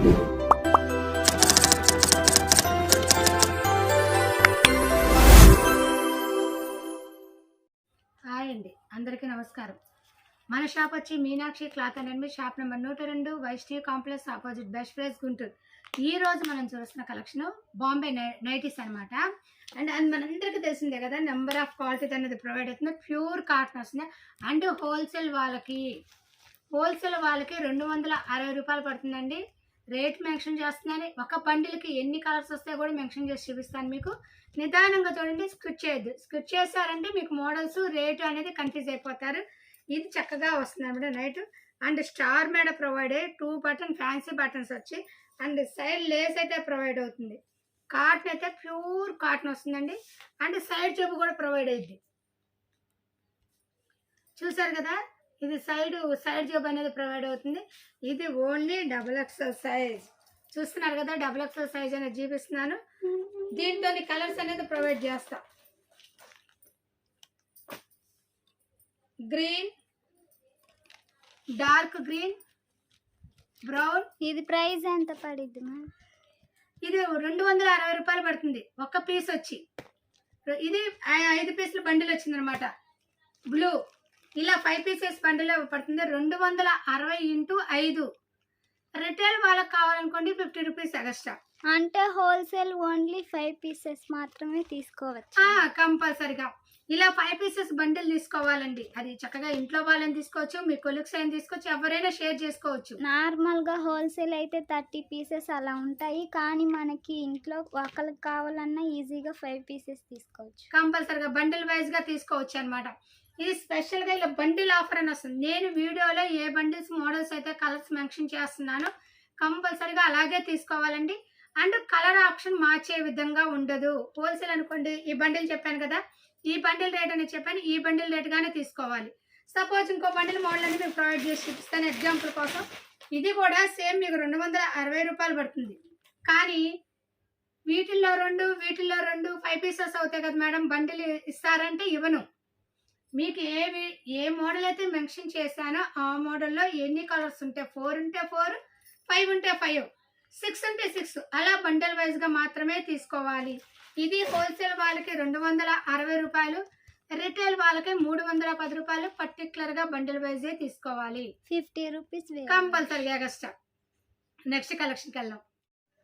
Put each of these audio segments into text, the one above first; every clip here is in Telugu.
హాయ్ అండి. అందరికీ నమస్కారం. మన షాప్ వచ్చి మీనాక్షి క్లాత్ అండ్ మీ షాప్ నెంబర్ నూట రెండు Vaishni complex opposite best price Guntur. ఈ రోజు మనం చూస్తున్న కలెక్షన్ బాంబే నై నైటీస్ అనమాట అండ్ అది మనందరికీ తెలిసిందే కదా నెంబర్ ఆఫ్ క్వాలిటీస్ అనేది ప్రొవైడ్ అవుతుంది. ప్యూర్ కాటన్ వస్తుంది. అండ్ హోల్సేల్ వాళ్ళకి హోల్సేల్ వాళ్ళకి రెండు వందల అరవై రూపాయలు పడుతుందండి. రేట్ మెన్షన్ చేస్తున్నాను. ఒక బండిల్కి ఎన్ని కలర్స్ వస్తాయో కూడా మెన్షన్ చేసి చూపిస్తాను మీకు. నిదానంగా చూడండి స్క్రిచ్ చేయొద్దు. స్క్రిచ్ చేశారంటే మీకు మోడల్స్ రేటు అనేది కన్ఫ్యూజ్ అయిపోతారు. ఇది చక్కగా వస్తుంది అనమాట నైట్. అండ్ స్టార్ మేడ ప్రొవైడ్ అయ్యి టూ బటన్ ఫ్యాన్సీ బటన్స్ వచ్చి అండ్ సైడ్ లేస్ అయితే ప్రొవైడ్ అవుతుంది. కాటన్ అయితే ప్యూర్ కాటన్ వస్తుందండి. అండ్ సైడ్ చూపు కూడా ప్రొవైడ్ అయ్యింది చూసారు కదా? ఇది సైడ్ సైడ్ జాబ్ అనేది ప్రొవైడ్ అవుతుంది. ఇది ఓన్లీ డబుల్ ఎక్స్ఎల్ సైజ్. చూస్తున్నారు కదా డబుల్ ఎక్స్ఎల్ సైజ్ అనేది చూపిస్తున్నాను. దీంతో కలర్స్ అనేది ప్రొవైడ్ చేస్తా. Green dark green brown. ఇది ప్రైస్ ఎంత పడిద్ది ఇది రెండు వందల అరవై రూపాయలు పడుతుంది. ఒక్క పీస్ వచ్చి. ఇది ఐదు పీసుల బండిల్ వచ్చింది అనమాట బ్లూ. ఇలా ఫైవ్ పీసెస్ బండిల్ పడుతుంది. రెండు వందల అరవై ఇంటూ ఐదు. రిటైల్ వాళ్ళకి కావాలనుకోండి ఫిఫ్టీ రూపీస్ ఎక్స్ట్రా అంటే హోల్సేల్ ఓన్లీ ఫైవ్ పీసెస్ మాత్రమే తీసుకోవచ్చు. కంపల్సరిగా. ఇలా ఫైవ్ పీసెస్ బండిల్ తీసుకోవాలండి. అది చక్కగా ఇంట్లో వాళ్ళని తీసుకోవచ్చు మీ కొలిక్స్ అయిన తీసుకోవచ్చు ఎవరైనా షేర్ చేసుకోవచ్చు. నార్మల్గా హోల్సేల్ అయితే థర్టీ పీసెస్ అలా ఉంటాయి. కానీ మనకి ఇంట్లో ఒకరికి కావాలన్నా ఈజీగా ఫైవ్ పీసెస్ తీసుకోవచ్చు. కంపల్సరిగా బండిల్ వైజ్గా తీసుకోవచ్చు అనమాట ఇది స్పెషల్గా ఇలా బండిల్ ఆఫర్ అని వస్తుంది. నేను వీడియోలో ఏ బండిల్స్ మోడల్స్ అయితే కలర్స్ మెన్షన్ చేస్తున్నానో కంపల్సరిగా అలాగే తీసుకోవాలండి. అండ్ కలర్ ఆప్షన్ మార్చే విధంగా ఉండదు. హోల్సేల్ అనుకోండి ఈ బండిల్ చెప్పాను కదా ఈ బండిల్ రేట్ అని చెప్పాను ఈ బండిల్ రేట్గానే తీసుకోవాలి. సపోజ్ ఇంకో బండిల్ మోడల్ అని మీకు ప్రొవైడ్ చేసి చూపిస్తాను ఎగ్జాంపుల్ కోసం. ఇది కూడా సేమ్ మీకు రెండు వందల అరవై రూపాయలు పడుతుంది. కానీ వీటిల్లో రెండు వీటిల్లో రెండు ఫైవ్ పీసెస్ అవుతాయి కదా మేడం బండిల్ ఇస్తారంటే ఇవ్వను. మీకు ఏ ఏ మోడల్ అయితే మెన్షన్ చేశానో ఆ మోడల్లో ఎన్ని కలర్స్ ఉంటాయి? ఫోర్ ఉంటే ఫోర్ ఫైవ్ ఉంటే ఫైవ్ సిక్స్ ఉంటే సిక్స్ అలా బండల్ వైజ్గా మాత్రమే తీసుకోవాలి. ఇది హోల్సేల్ వాళ్ళకి రెండు వందల అరవై రూపాయలు రిటైల్ వాళ్ళకి మూడు వందల పది రూపాయలు పర్టికులర్గా బండల్ వైజే తీసుకోవాలి. ఫిఫ్టీ రూపీస్ కంపల్సరీగా ఎక్స్ట్రా నెక్స్ట్ కలెక్షన్కి వెళ్దాం.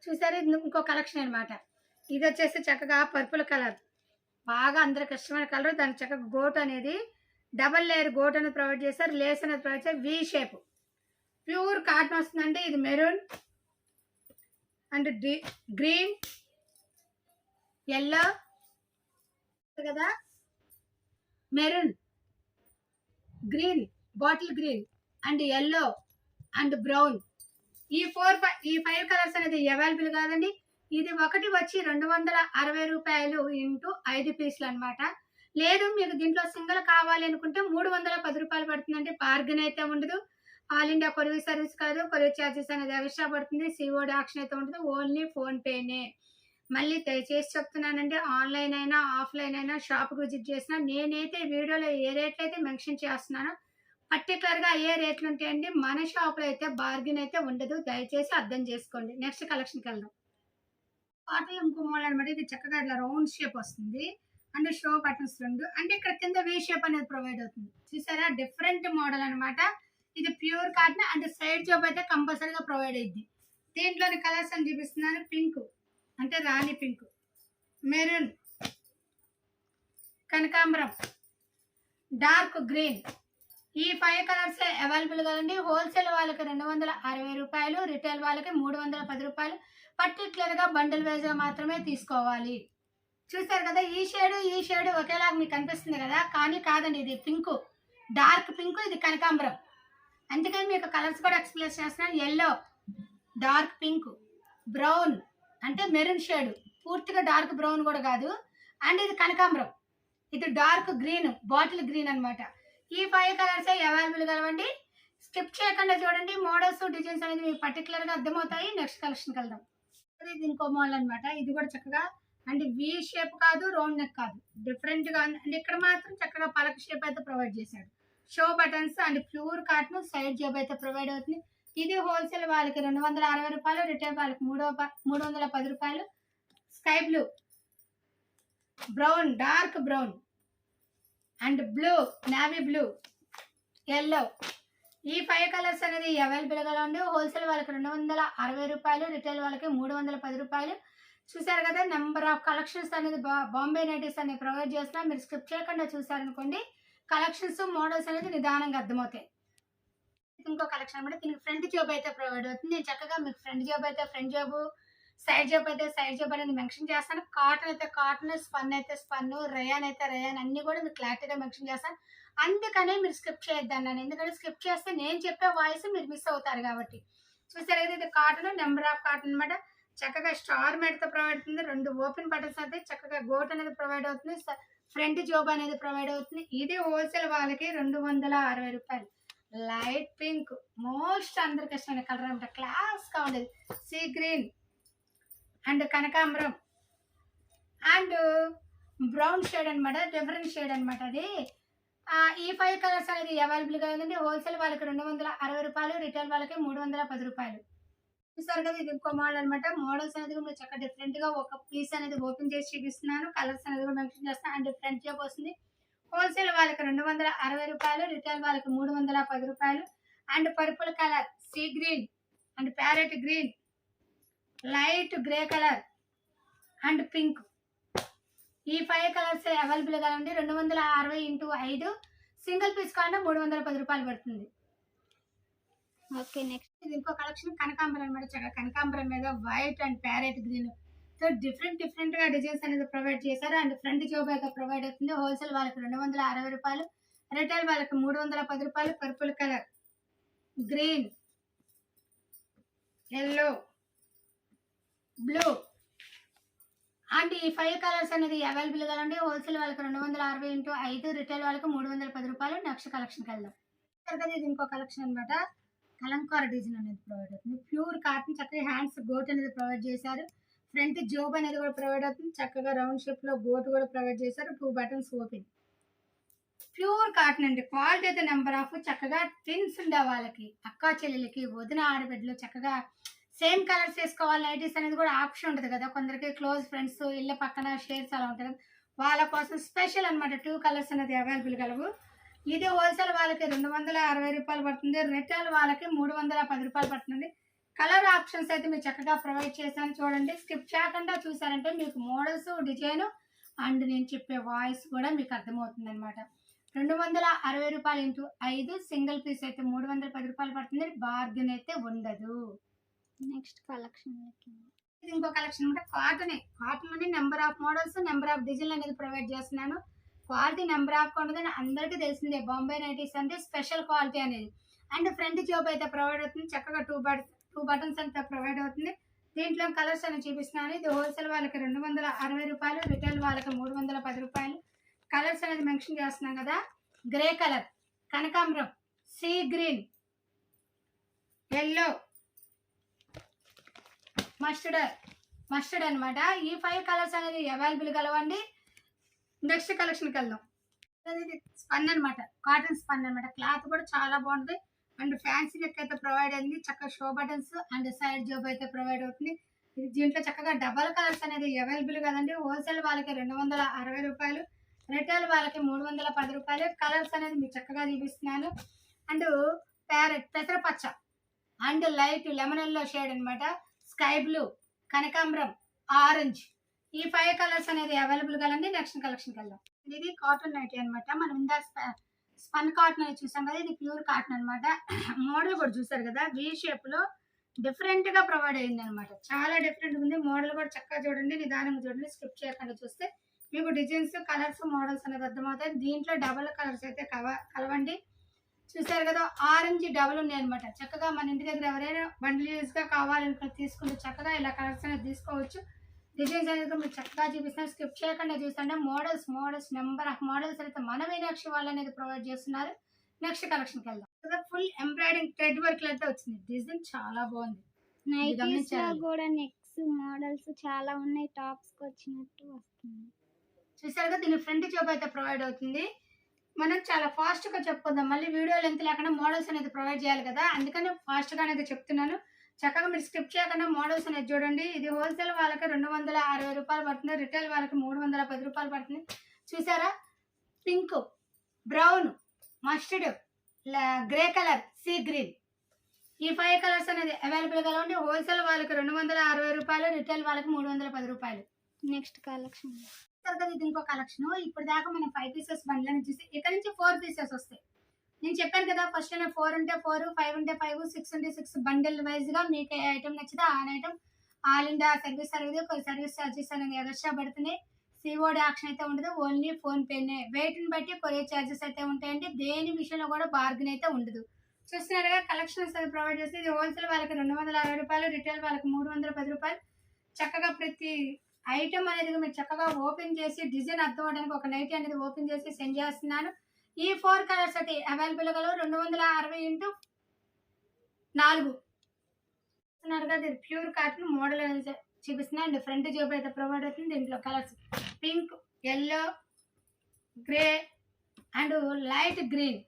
చూసారు? ఇంకో కలెక్షన్ అన్నమాట. ఇది వచ్చేసి చక్కగా పర్పుల్ కలర్ బాగా అందరికి ఇష్టమైన కలర్ దానికి చక్కగా గోట్ అనేది డబల్ లేయర్ గోట్ అనేది ప్రొవైడ్ చేశారు లేస్ అనేది ప్రొవైడ్ చేశారు వి షేప్ ప్యూర్ కాటన్ వస్తుందండి ఇది మెరూన్ అండ్ గ్రీన్ ఎల్లో కదా? Maroon green bottle green and yellow and brown ఈ ఫోర్ ఈ ఫైవ్ కలర్స్ అనేది అవైలబుల్ కాదండి. ఇది ఒకటి వచ్చి రెండు వందల అరవై రూపాయలు ఇంటూ ఐదు పీసులు అనమాట లేదు మీకు దీంట్లో సింగిల్ కావాలి అనుకుంటే మూడు వందల పది రూపాయలు పడుతుందండి బార్గెన్ అయితే ఉండదు. ఆల్ ఇండియా కొరియర్ సర్వీస్ కాదు కొరియర్ ఛార్జెస్ అనేది ఎక్స్ట్రా పడుతుంది. సిఓడి ఆప్షన్ అయితే ఉండదు ఓన్లీ ఫోన్పేనే మళ్ళీ దయచేసి చెప్తున్నానండి ఆన్లైన్ అయినా ఆఫ్లైన్ అయినా షాప్కి విజిట్ చేసినా నేనైతే వీడియోలో ఏ రేట్లు అయితే మెన్షన్ చేస్తున్నానో పర్టికులర్గా ఏ రేట్లు ఉంటాయండి మన షాప్లో అయితే బార్గెన్ అయితే ఉండదు. దయచేసి అర్థం చేసుకోండి. నెక్స్ట్ కలెక్షన్కి వెళ్దాం. పాటలం ఇంకో మోడల్ అనమాట ఇది చక్కగా ఇట్లా రౌండ్ షేప్ వస్తుంది. అండ్ షో బటన్స్ రెండు. అంటే ఇక్కడ కింద వే షేప్ అనేది ప్రొవైడ్ అవుతుంది. చూసారా? డిఫరెంట్ మోడల్ అనమాట ఇది pure cotton and side job అయితే కంపల్సరీగా ప్రొవైడ్ అయింది దీంట్లోని కలర్స్ అని చూపిస్తున్నాను. పింక్. అంటే రాణి పింక్. మెరూన్. కనకాంబరం. Dark green. ఈ ఫైవ్ కలర్స్ అవైలబుల్ కదండి. హోల్సేల్ వాళ్ళకి రెండు వందల అరవై రూపాయలు రిటైల్ వాళ్ళకి మూడు వందల పది రూపాయలు. పర్టికులర్గా బండిల్ వైజ్గా మాత్రమే తీసుకోవాలి. చూసారు కదా ఈ షేడ్ ఈ షేడ్ ఒకేలాగా మీకు కనిపిస్తుంది కదా? కానీ కాదండి ఇది పింక్. డార్క్ పింక్ ఇది కనకాంబరం. అందుకని మీకు కలర్స్ కూడా ఎక్స్ప్లెయిన్ చేస్తున్నాను. ఎల్లో డార్క్ పింక్ బ్రౌన్ అంటే మెరూన్ షేడ్. పూర్తిగా డార్క్ బ్రౌన్ కూడా కాదు. అండ్ ఇది కనకాంబరం. ఇది డార్క్ గ్రీన్ బాటిల్ గ్రీన్ అన్నమాట. ఈ ఫైవ్ కలర్స్ అవైలబుల్ కలవండి. స్కిప్ చేయకుండా చూడండి. మోడల్స్ డిజైన్స్ అనేది మీకు పర్టికులర్గా అర్థమవుతాయి. నెక్స్ట్ కలెక్షన్కి వెళ్దాం. ఇది ఇంకో మోడల్ అనమాట ఇది కూడా చక్కగా అంటే వి షేప్ కాదు రౌండ్ నెక్ కాదు. డిఫరెంట్గా అండ్ ఇక్కడ మాత్రం చక్కగా పలక షేప్ అయితే ప్రొవైడ్ చేశాడు. Show buttons and pure cotton side job అయితే ప్రొవైడ్ అవుతుంది. ఇది హోల్సేల్ వాళ్ళకి రెండు వందల అరవై రూపాయలు రిటైల్ వాళ్ళకి మూడో మూడు వందల పది రూపాయలు. Sky blue brown dark brown and blue navy blue yellow ఈ ఫైవ్ కలర్స్ అనేది అవైలబుల్గా ఉంది హోల్సేల్ వాళ్ళకి రెండు వందల అరవై రూపాయలు రిటైల్ వాళ్ళకి మూడు వందల పది రూపాయలు. చూసారు కదా నెంబర్ ఆఫ్ కలెక్షన్స్ అనేది బా- బాంబే నైటీస్ అనేది ప్రొవైడ్ చేస్తున్నా. మీరు స్కిప్ చేయకుండా చూసారనుకోండి కలెక్షన్స్ మోడల్స్ అనేది నిదానంగా అర్థమవుతాయి. ఇంకో కలెక్షన్ అనమాట దీనికి ఫ్రంట్ జాబ్ అయితే ప్రొవైడ్ అవుతుంది. నేను చక్కగా మీకు ఫ్రంట్ జాబ్ అయితే ఫ్రంట్ జాబ్ సైడ్ జాబ్ అయితే సైడ్ జాబ్ అనేది మెన్షన్ చేస్తాను. కాటన్ అయితే కాటన్ స్పన్ అయితే స్పన్ రయాన్ అయితే రయాన్ అన్ని కూడా మీకు క్లారిటీగా మెన్షన్ చేస్తాను. అందుకనే మీరు స్కిప్ చేయొద్దన్నాను ఎందుకంటే స్కిప్ చేస్తే నేను చెప్పే వాయిస్ మీరు మిస్ అవుతారు కాబట్టి. చూసారు అయితే ఇది కాటన్ నెంబర్ ఆఫ్ కాటన్ అనమాట చక్కగా స్టార్ మెడతో ప్రొవైడ్ అవుతుంది. రెండు ఓపెన్ బటన్స్ అయితే చక్కగా గోట్ అనేది ప్రొవైడ్ అవుతుంది. ఫ్రంట్ జాబ్ అనేది ప్రొవైడ్ అవుతుంది. ఇది హోల్సేల్ వాళ్ళకి రెండు వందల అరవై రూపాయలు. లైట్ పింక్ మోస్ట్ అందరికి ఇష్టమైన కలర్ అనమాట క్లాస్గా ఉండేది. సీ గ్రీన్ అండ్ కనకాంబరం. అండ్ బ్రౌన్ షేడ్ అనమాట డిఫరెంట్ షేడ్ అనమాట అది. ఈ ఫైవ్ కలర్స్ అనేది అవైలబుల్గా ఉందండి. హోల్సేల్ వాళ్ళకి రెండు వందల అరవై రూపాయలు రిటైల్ వాళ్ళకి మూడు వందల పది రూపాయలు. చూసారు కదా ఇది ఇంకో మోడల్ అనమాట మోడల్స్ అనేది కూడా చక్కగా డిఫరెంట్గా ఒక పీస్ అనేది ఓపెన్ చేసి చూపిస్తున్నాను. కలర్స్ అనేది కూడా మెన్షన్ చేస్తాను. అండ్ డిఫరెంట్ జాబ్ వస్తుంది. హోల్సేల్ వాళ్ళకి రెండు వందల అరవై రూపాయలు రిటైల్ వాళ్ళకి మూడు వందల పది రూపాయలు. And purple colour sea green and parrot green light grey colour and pink. ఈ ఫైవ్ కలర్స్ అవైలబుల్గా ఉంది. రెండు వందల అరవై ఇంటూ ఐదు. సింగిల్ పీస్ కాకుండా మూడు వందల పది రూపాయలు పడుతుంది. Okay next. ఇది ఇంకో కలెక్షన్ కనకాంబరం అనమాట చక్కగా కనకాంబరం మీద white and parrot green. So different డిఫరెంట్గా డిజైన్స్ అనేది ప్రొవైడ్ చేశారు. అండ్ ఫ్రంట్ జాబ్ అయితే ప్రొవైడ్ అవుతుంది. హోల్సేల్ వాళ్ళకి రెండు వందల అరవై రూపాయలు. రిటైల్ వాళ్ళకి మూడు వందల పది రూపాయలు. Purple colour. Green. Yellow. Blue. And ఈ ఫైవ్ కలర్స్ అనేది అవైలబుల్గా ఉండి హోల్సేల్ వాళ్ళకి రెండు వందల అరవై ఇంటూ ఐదు రిటైల్ వాళ్ళకి మూడు వందల పది రూపాయలు నెక్స్ట్ కలెక్షన్కి వెళ్దాం. తర్వాత ఇది ఇంకో కలెక్షన్ అన్నమాట. కలంకార డిజైన్ అనేది ప్రొవైడ్ అవుతుంది. ప్యూర్ కాటన్ చక్కగా హ్యాండ్స్ గోట్ అనేది ప్రొవైడ్ చేశారు. ఫ్రంట్ జోబ్ అనేది కూడా ప్రొవైడ్ అవుతుంది. చక్కగా రౌండ్ షేప్లో గోట్ కూడా ప్రొవైడ్ చేశారు. Two buttons open pure cotton అండి. క్వాలిటీ అయితే నెంబర్ ఆఫ్ చక్కగా ట్విన్స్ ఉండే వాళ్ళకి అక్కా చెల్లెలకి వదిన ఆడబిడ్డలు చక్కగా సేమ్ కలర్స్ వేసుకోవాలి నైటీస్ అనేది కూడా ఆప్షన్ ఉంటుంది కదా. కొందరికి క్లోజ్ ఫ్రెండ్స్ ఇళ్ళ పక్కన షేర్స్ అలా ఉంటుంది. వాళ్ళ కోసం స్పెషల్ అన్నమాట టూ కలర్స్ అనేది అవైలబుల్ కలవు. ఇదే హోల్సేల్ వాళ్ళకి రెండు వందల అరవై రూపాయలు పడుతుంది. రిటైల్ వాళ్ళకి మూడు వందల పది రూపాయలు పడుతుంది. కలర్ ఆప్షన్స్ అయితే మీరు చక్కగా ప్రొవైడ్ చేశాను చూడండి. స్కిప్ చేయకుండా చూసారంటే మీకు మోడల్స్ డిజైన్ అండ్ నేను చెప్పే వాయిస్ కూడా మీకు అర్థమవుతుంది అనమాట రెండు వందల అరవై రూపాయలు ఇంటూ ఐదు సింగిల్ పీస్ అయితే మూడు వందల పది రూపాయలు పడుతుంది. బార్గెన్ అయితే ఉండదు. నెక్స్ట్ కలెక్షన్ ఇది ఇంకో కలెక్షన్ అంటే cotton cotton number of models number of డిజైన్లు అనేది ప్రొవైడ్ చేస్తున్నాను. క్వాలిటీ నెంబర్ ఆఫ్ ఉంటుందని అందరికీ తెలిసిందే బాంబే నైటీస్ అంటే స్పెషల్ క్వాలిటీ అనేది. అండ్ ఫ్రంట్ జాబ్ అయితే ప్రొవైడ్ అవుతుంది చక్కగా టూ బట్ టూ బటన్స్ అంతా ప్రొవైడ్ అవుతుంది. దీంట్లో కలర్స్ అని చూపిస్తున్నాను. ఇది హోల్సేల్ వాళ్ళకి రెండు వందల అరవై రూపాయలు రిటైల్ వాళ్ళకి మూడు వందల పది రూపాయలు. కలర్స్ అనేది మెన్షన్ చేస్తున్నాం కదా గ్రే కలర్ కనకాంబరం sea green yellow mustard mustard అనమాట ఈ ఫైవ్ కలర్స్ అనేది అవైలబుల్ కలవండి. నెక్స్ట్ కలెక్షన్కి వెళ్దాం. స్పన్ అనమాట కాటన్ స్పన్ అనమాట క్లాత్ కూడా చాలా బాగుంటుంది. అండ్ ఫ్యాన్సీ లెక్క అయితే ప్రొవైడ్ అయింది. చక్కగా show buttons and side job అయితే ప్రొవైడ్ అవుతుంది. ఇది దీంట్లో చక్కగా డబల్ కలర్స్ అనేది అవైలబుల్ కదండి. హోల్సేల్ వాళ్ళకి రెండు వందల అరవై రూపాయలు రిటైల్ వాళ్ళకి మూడు వందల పది రూపాయలు. కలర్స్ అనేది మీకు చక్కగా చూపిస్తున్నాను. And parrot పెసరపచ్చ and light lemon yellow shade అనమాట స్కై బ్లూ కనకాంబరం ఆరెంజ్. ఈ ఫైవ్ కలర్స్ అనేది అవైలబుల్ కలండి నెక్స్ట్ కలెక్షన్కి వెళ్దాం. ఇది కాటన్ నైటీ అన్నమాట. మనం ఇందాక స్పన్ కాటన్ అనేది చూసాం కదా ఇది ప్యూర్ కాటన్ అన్నమాట. మోడల్ కూడా చూసారు కదా వి షేప్లో డిఫరెంట్గా ప్రొవైడ్ అయింది అనమాట చాలా డిఫరెంట్ ఉంది. మోడల్ కూడా చక్కగా చూడండి నిదానంగా చూడండి. స్కిప్ చేయకుండా చూస్తే మీకు డిజైన్స్ కలర్స్ మోడల్స్ అనేది అర్థమవుతాయి. దీంట్లో డబల్ కలర్స్ అయితే కవ కలవండి. చూసారు కదా ఆరెంజ్ డబల్ ఉన్నాయి అనమాట చక్కగా మన ఇంటి దగ్గర ఎవరైనా బండిల్ యూజ్గా కావాలనుకుని తీసుకుంటే చక్కగా ఇలా కలర్స్ అనేది తీసుకోవచ్చు. డిజైన్స్ అనేది మీరు చక్కగా చూపిస్తున్నారు స్కిప్ చేయకుండా చూస్తుంటే models models number of models అయితే మన మీనాక్షి వాళ్ళు అనేది ప్రొవైడ్ చేస్తున్నారు. నెక్స్ట్ కలెక్షన్కి వెళ్దాం. కదా ఫుల్ ఎంబ్రాయిడింగ్ థ్రెడ్ వర్క్ అయితే వచ్చింది. డిజైన్ చాలా బాగుంది. కూడా నెక్స్ మోడల్స్ చాలా ఉన్నాయి. టాప్స్ వచ్చినట్టు వస్తుంది. చూసారు కదా దీని ఫ్రంట్ జాబ్ అయితే ప్రొవైడ్ అవుతుంది. మనం చాలా ఫాస్ట్గా చెప్పుకుందాం. మళ్ళీ వీడియో లెంత్ లేకుండా మోడల్స్ అనేది ప్రొవైడ్ చేయాలి కదా. అందుకని ఫాస్ట్గా అనేది చెప్తున్నాను. చక్కగా మీరు స్కిప్ చేయకుండా మోడల్స్ అనేది చూడండి. ఇది హోల్సేల్ వాళ్ళకి రెండు వందల అరవై రూపాయలు పడుతుంది. రిటైల్ వాళ్ళకి మూడు వందల పది రూపాయలు పడుతుంది. చూసారా? Pink brown mustard grey colour sea green ఈ ఫైవ్ కలర్స్ అనేది అవైలబుల్గా ఉండి హోల్సేల్ వాళ్ళకి రెండు వందల అరవై రూపాయలు రిటైల్ వాళ్ళకి మూడు వందల పది రూపాయలు. నెక్స్ట్ కలెక్షన్ కదా ఇది ఇంకో కలెక్షన్ ఇప్పుడు దాకా మనం ఫైవ్ పీసెస్ బండ్లను చూసి ఇక్కడ నుంచి ఫోర్ పీసెస్ వస్తాయి. నేను చెప్పాను కదా ఫస్ట్ ఫోర్ ఉంటే ఫోర్ ఫైవ్ ఉంటే ఫైవ్ సిక్స్ ఉంటే సిక్స్ బండిల్ వైజ్గా మీకు ఏ ఐటమ్ నచ్చితే ఆ item all India service service కొన్ని సర్వీస్ చార్జెస్ అనేది ఎక్స్ట్రా పడుతున్నాయి. సిఓడి యాక్షన్ అయితే ఉండదు ఓన్లీ ఫోన్ పేనే వెయిట్ని బట్టి కొరియర్ చార్జెస్ అయితే ఉంటాయండి. దేని విషయంలో కూడా బార్గెన్ అయితే ఉండదు. చూస్తున్నారుగా కలెక్షన్స్ అది ప్రొవైడ్ చేస్తే ఇది హోల్సేల్ వాళ్ళకి రెండు వందల అరవై రూపాయలు రిటైల్ వాళ్ళకి మూడు వందల పది రూపాయలు. చక్కగా ప్రతి ఐటమ్ అనేది మీరు చక్కగా ఓపెన్ చేసి డిజైన్ అర్థం అవడానికి ఒక నైట్ అనేది ఓపెన్ చేసి సెండ్ చేస్తున్నాను. ఈ ఫోర్ కలర్స్ అయితే అవైలబుల్గా రెండు వందల అరవై ఇంటూ నాలుగు. చూస్తున్నారు ఇది ప్యూర్ కాటన్ మోడల్ చూపిస్తున్నాను అండ్ ఫ్రంట్ జాబ్ అయితే ప్రొవైడ్ అవుతుంది దీంట్లో colours pink yellow grey and light green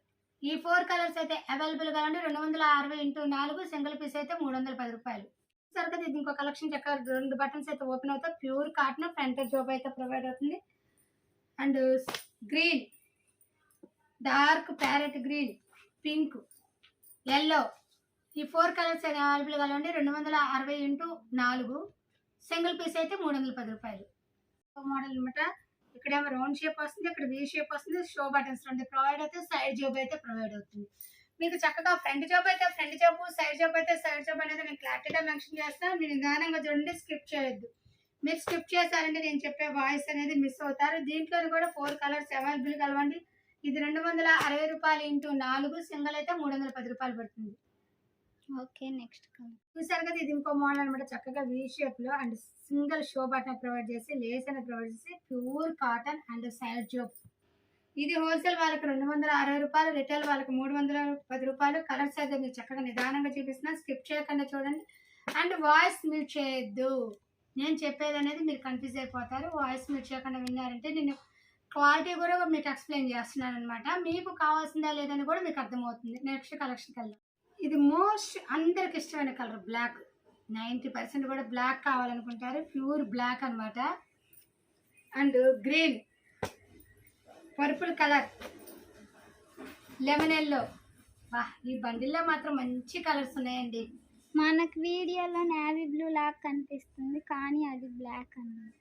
ఈ ఫోర్ కలర్స్ అయితే అవైలబుల్గా ఉండి రెండు వందల అరవై ఇంటూ నాలుగు. సింగిల్ పీస్ అయితే మూడు వందల పది రూపాయలు. సరే కదా ఇది ఇంకో కలెక్షన్ చక్కగా రెండు బటన్స్ అయితే ఓపెన్ అవుతాయి. ప్యూర్ కాటన్ ఫ్రంట్ జాబ్ అయితే ప్రొవైడ్ అవుతుంది. And green dark parrot green pink yellow. ఈ ఫోర్ కలర్స్ అయితే అవైలబుల్గా ఉండి రెండు వందల అరవై ఇంటూ నాలుగు. సింగిల్ పీస్ అయితే మూడు వందల పది రూపాయలు. మోడల్ అనమాట ఇక్కడేమో రౌండ్ షేప్ వస్తుంది ఇక్కడ వీ షేప్ వస్తుంది. షో బటన్స్ రెండు ప్రొవైడ్ అవుతాయి. సైడ్ జాబ్ అయితే ప్రొవైడ్ అవుతుంది. మీకు చక్కగా ఫ్రంట్ జాబ్ అయితే ఫ్రంట్ జాబ్ సైడ్ జాబ్ అయితే సైడ్ జాబ్ అనేది నేను క్లారిటీగా మెన్షన్ చేస్తాను మీరు నిదానంగా చూడండి స్కిప్ చేయొద్దు. మీరు స్కిప్ చేశారంటే నేను చెప్పే వాయిస్ అనేది మిస్ అవుతారు. దీంట్లో కూడా ఫోర్ కలర్స్ అవైలబుల్ కలవండి. ఇది రెండు వందల అరవై రూపాయలు ఇంటూ నాలుగు సింగల్ అయితే మూడు వందల పది రూపాయలు పడుతుంది. ఓకే నెక్స్ట్ చూసారు కదా ఇది ఇంకో మోడల్ అనమాట చక్కగా వీ షేప్లో and single show button provide చేసి లేస్ అనేది ప్రొవైడ్ చేసి ప్యూర్ కాటన్ అండ్ సైడ్ జోబ్ ఇది హోల్సేల్ వాళ్ళకి రెండు వందల అరవై రూపాయలు రిటైల్ వాళ్ళకి మూడు వందల పది రూపాయలు. కలర్స్ అయితే మీరు చక్కగా నిదానంగా చూపిస్తున్నా. స్కిప్ చేయకుండా చూడండి. అండ్ వాయిస్ మ్యూట్ చేయొద్దు. నేను చెప్పేది అనేది మీరు కన్ఫ్యూజ్ అయిపోతారు. వాయిస్ మ్యూట్ చేయకుండా విన్నారంటే నేను క్వాలిటీ కూడా మీకు ఎక్స్ప్లెయిన్ చేస్తున్నాను అనమాట మీకు కావాల్సిందా లేదని కూడా మీకు అర్థమవుతుంది. నెక్స్ట్ కలెక్షన్ కలర్ ఇది మోస్ట్ అందరికి ఇష్టమైన కలర్ బ్లాక్. నైంటీ పర్సెంట్ కూడా బ్లాక్ కావాలనుకుంటారు. ప్యూర్ బ్లాక్ అనమాట and green. Purple colour. Lemon yellow. వా ఈ బండిల్లో మాత్రం మంచి కలర్స్ ఉన్నాయండి. మనకు వీడియోలో నేవీ బ్లూ లాగా కనిపిస్తుంది కానీ అది బ్లాక్ అన్నమాట.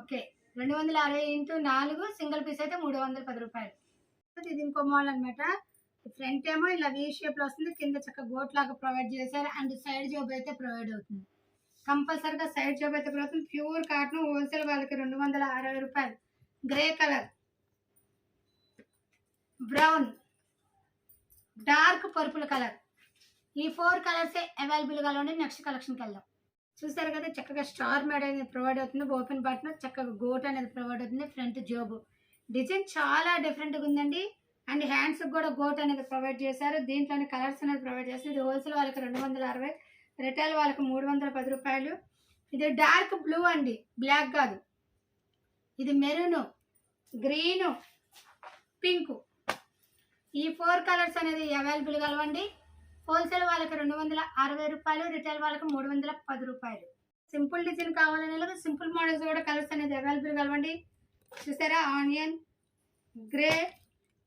ఓకే రెండు వందల అరవై ఇంటూ నాలుగు సింగిల్ పీస్ అయితే మూడు వందల పది రూపాయలు. ఇది ఇంకో మోడల్ అనమాట ఫ్రంట్ ఏమో ఇలా వీ షేప్లో వస్తుంది కింద చక్క గోట్ లాగా ప్రొవైడ్ చేశారు అండ్ సైడ్ జాబ్ అయితే ప్రొవైడ్ అవుతుంది. కంపల్సరిగా సైడ్ జాబ్ అయితే ప్రొవైడ్ అవుతుంది. ప్యూర్ కాటన్ హోల్సేల్ వాళ్ళకి రెండు వందల అరవై రూపాయలు. Grey colour brown dark purple colour. ఈ ఫోర్ కలర్సే అవైలబుల్గా ఉండి నెక్స్ట్ కలెక్షన్కి వెళ్దాం. చూసారు కదా చక్కగా స్టార్ మేడ్ అనేది ప్రొవైడ్ అవుతుంది ఓపెన్ బటన్ చక్కగా గోట్ అనేది ప్రొవైడ్ అవుతుంది ఫ్రంట్ జోబు. డిజైన్ చాలా డిఫరెంట్గా ఉందండి. అండ్ హ్యాండ్స్కి కూడా గోట్ అనేది ప్రొవైడ్ చేశారు. దీంట్లోని కలర్స్ అనేది ప్రొవైడ్ చేస్తారు ఇది హోల్సేల్ వాళ్ళకి రెండు వందల అరవై రిటైల్ వాళ్ళకి మూడు వందల పది రూపాయలు. ఇది డార్క్ బ్లూ అండి బ్లాక్ కాదు. ఇది మెరూను గ్రీను పింకు. ఈ ఫోర్ కలర్స్ అనేది అవైలబుల్ కలవండి. హోల్సేల్ వాళ్ళకి రెండు వందల అరవై రూపాయలు రిటైల్ వాళ్ళకి మూడు వందల పది రూపాయలు. సింపుల్ డిజైన్ కావాలనే సింపుల్ మోడల్స్ కూడా కలర్స్ అనేది అవైలబుల్ కలవండి. చూసారా? Onion grey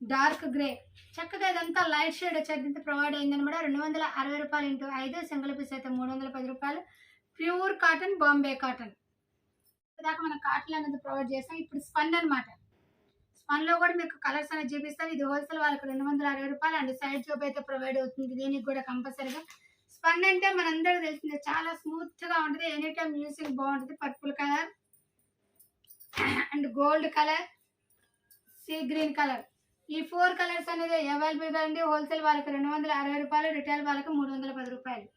dark grey. చక్కగా ఇదంతా లైట్ షేడ్ వచ్చేది ప్రొవైడ్ అయిందనమాట రెండు వందల అరవై రూపాయలు ఇంటూ ఐదు సింగిల్ పీస్ అయితే మూడు వందల పది రూపాయలు. Pure cotton Bombay cotton. దాకా మనం కాటన్ అనేది ప్రొవైడ్ చేస్తాం ఇప్పుడు స్పన్ అనమాట స్పన్లో కూడా మీకు కలర్స్ అనేది చూపిస్తారు ఇది హోల్సేల్ వాళ్ళకి రెండు వందల అరవై రూపాయలు అండ్ సైడ్ జాబ్ అయితే ప్రొవైడ్ అవుతుంది. దీనికి కూడా కంపల్సరీగా. స్పన్ అంటే మనందరికీ తెలిసిందే చాలా స్మూత్గా ఉంటుంది. ఎనీ టైం యూసింగ్ బాగుంటుంది. Purple colour and gold colour sea green colour. ఈ ఫోర్ కలర్స్ అనేది అవైలబుల్గా ఉంది. హోల్సేల్ వాళ్ళకి రెండు వందల అరవై రూపాయలు రిటైల్ వాళ్ళకి మూడు వందల పది రూపాయలు.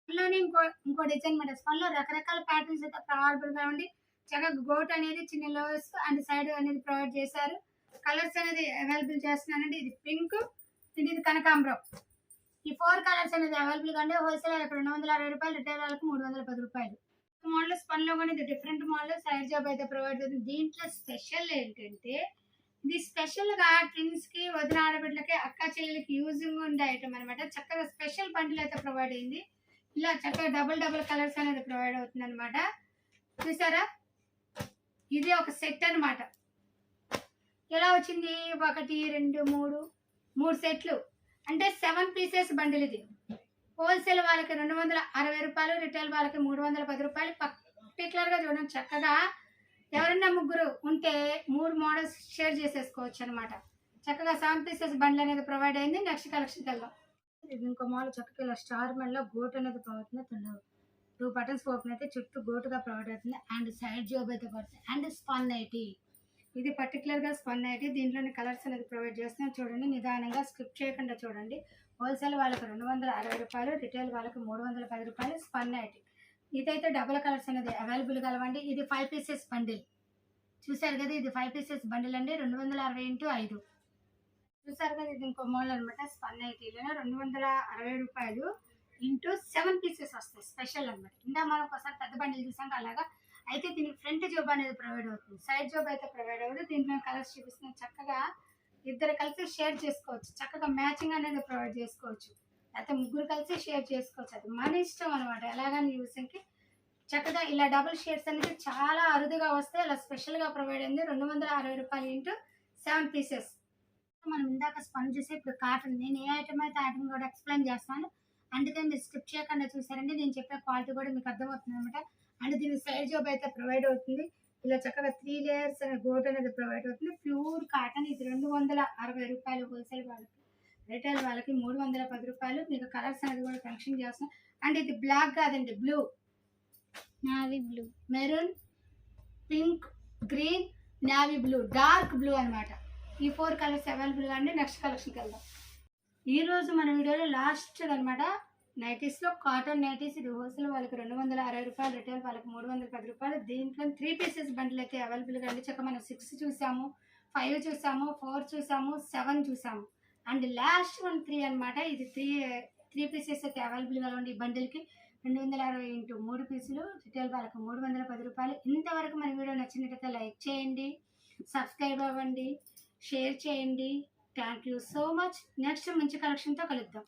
స్పన్లోనే ఇంకో ఇంకో డిజైన్ మాట. స్పన్లో రకరకాల ప్యాటర్న్స్ అయితే అవైలబుల్గా ఉండి చక్కగా గోట్ అనేది చిన్న లోస్ అండ్ సైడ్ అనేది ప్రొవైడ్ చేశారు. కలర్స్ అనేది అవైలబుల్ చేస్తున్నానండి. ఇది పింక్ అండ్ ఇది కనకాంబరం. ఈ ఫోర్ కలర్స్ అనేది అవైలబుల్గా ఉండే హోల్సేల్ వాళ్ళకి రెండు వందల అరవై రూపాయలు రిటైల్ వాళ్ళకి మూడు వందల పది రూపాయలు. మోడల్స్ పనిలో కూడా ఇది డిఫరెంట్ మోడల్ సైడ్ జాబ్ అయితే ప్రొవైడ్ అవుతుంది దీంట్లో స్పెషల్ ఏంటంటే ఇది స్పెషల్గా కి వదిన ఆడబిడ్డలకి అక్క చెల్లెలకి యూజింగ్ ఉండే ఐటమ్ అనమాట చక్కగా స్పెషల్ బండిల్ అయితే ప్రొవైడ్ అయింది. ఇలా చక్కగా డబుల్ డబుల్ కలర్స్ అనేది ప్రొవైడ్ అవుతుంది అనమాట చూసారా? ఇది ఒక సెట్ అన్నమాట. ఎలా వచ్చింది? ఒకటి రెండు మూడు మూడు సెట్లు. అంటే సెవెన్ పీసెస్ బండిల్ ఇది. హోల్సేల్ వాళ్ళకి రెండు వందల అరవై రూపాయలు రిటైల్ వాళ్ళకి మూడు వందల పది రూపాయలు. పర్టికులర్గా చూడండి చక్కగా. ఎవరైనా ముగ్గురు ఉంటే మూడు మోడల్స్ షేర్ చేసేసుకోవచ్చు అనమాట చక్కగా సెవెన్ పీసెస్ బండ్లు అనేది ప్రొవైడ్ అయింది. నెక్స్ట్ కలెక్షన్ వెళ్దాం. ఇంకో మోడల్ చక్కగా ఇలా స్టార్ మెడలో గోట్ అనేది ప్రొవైడ్ అవుతుంది టూ బటన్స్ ఓపెన్ అయితే చుట్టూ గోటుగా ప్రొవైడ్ అవుతుంది. అండ్ సైడ్ జాబ్ అయితే పడుతుంది. అండ్ స్పన్ ఐటీ ఇది పర్టికులర్గా స్పన్ ఐటీ దీంట్లోని కలర్స్ అనేది ప్రొవైడ్ చేస్తున్నాం. చూడండి నిదానంగా స్కిప్ చేయకుండా చూడండి. హోల్సేల్ వాళ్ళకి రెండు వందల అరవై రూపాయలు రిటైల్ వాళ్ళకి మూడు వందల పది రూపాయలు స్పన్ ఐటీ ఇదైతే డబుల్ కలర్స్ అనేది అవైలబుల్ కలవండి. ఇది ఫైవ్ పీసెస్ బండిల్ చూసారు కదా ఇది ఫైవ్ పీసెస్ బండిల్ అండి. రెండు వందల అరవై ఇంటూ ఐదు. చూసారు కదా ఇది ఇంకో మోడల్ అనమాట స్పన్ ఐటీలో రెండు వందల అరవై రూపాయలు ఇంటూ సెవెన్ పీసెస్ వస్తాయి స్పెషల్ అనమాట ఇందా మనం ఒకసారి పెద్ద బండిలు చూసాం అలాగా? అయితే దీనికి ఫ్రంట్ జాబ్ అనేది ప్రొవైడ్ అవుతుంది. సైడ్ జాబ్ అయితే ప్రొవైడ్ అవ్వదు. దీంట్లో కలర్స్ చూపిస్తున్నాం. చక్కగా ఇద్దరు కలిసి షేర్ చేసుకోవచ్చు. చక్కగా మ్యాచింగ్ అనేది ప్రొవైడ్ చేసుకోవచ్చు. లేకపోతే ముగ్గురు కలిసి షేర్ చేసుకోవచ్చు. అది మన ఇష్టం అనమాట ఎలాగని యూసింగ్కి చక్కగా ఇలా డబుల్ షేడ్స్ అనేది చాలా అరుదుగా వస్తే ఇలా స్పెషల్గా ప్రొవైడ్ అయింది. రెండు వందల అరవై రూపాయలు ఇంటూ సెవెన్ పీసెస్. మనం ఇందాక స్పంజ్ చేసి ఇప్పుడు కాటన్ నేను ఏ ఐటమ్ అయితే ఐటమ్ కూడా ఎక్స్ప్లెయిన్ చేస్తాను. అందుకని మీరు స్కిప్ చేయకుండా చూసారంటే నేను చెప్పే క్వాలిటీ కూడా మీకు అర్థమవుతుంది అనమాట అండ్ దీని సైడ్ జాబ్ అయితే ప్రొవైడ్ అవుతుంది. ఇలా చక్కగా త్రీ లేయర్స్ అనే గోట్ అనేది ప్రొవైడ్ అవుతుంది. ప్యూర్ కాటన్ ఇది రెండు వందల అరవై రూపాయలు హోల్సేల్ వాళ్ళకి. రిటైల్ వాళ్ళకి మూడు వందల పది రూపాయలు. మీకు కలర్స్ అనేది కూడా ఫంక్షన్ చేస్తాం అండ్ ఇది బ్లాక్ కాదండి blue navy blue maroon pink green navy blue dark blue అన్నమాట. ఈ ఫోర్ కలర్స్ అవైలబుల్ అండి నెక్స్ట్ కలెక్షన్కి వెళ్దాం. ఈరోజు మన వీడియోలో లాస్ట్ అనమాట నైటీస్లో కాటన్ నైటీస్ ఇది హోల్సేల్ వాళ్ళకి రెండు వందల అరవై రూపాయలు రిటైల్ వాళ్ళకి మూడు వందల పది రూపాయలు. దీంట్లో త్రీ పీసెస్ బండ్లు అయితే అవైలబుల్గా అండి చక్క మనం సిక్స్ చూసాము ఫైవ్ చూసాము ఫోర్ చూసాము సెవెన్ చూసాము. అండ్ లాస్ట్ వన్ త్రీ అనమాట ఇది త్రీ త్రీ పీసెస్ అయితే అవైలబుల్గా ఉండి ఈ బండిల్కి రెండు వందల అరవై ఇంటూ మూడు పీసులు రిటైల్ వాళ్ళకి మూడు వందల పది రూపాయలు. ఇంతవరకు మన వీడియో నచ్చినట్టయితే లైక్ చేయండి సబ్స్క్రైబ్ అవ్వండి షేర్ చేయండి. Thank you so much next మంచి కలెక్షన్తో కలుద్దాం.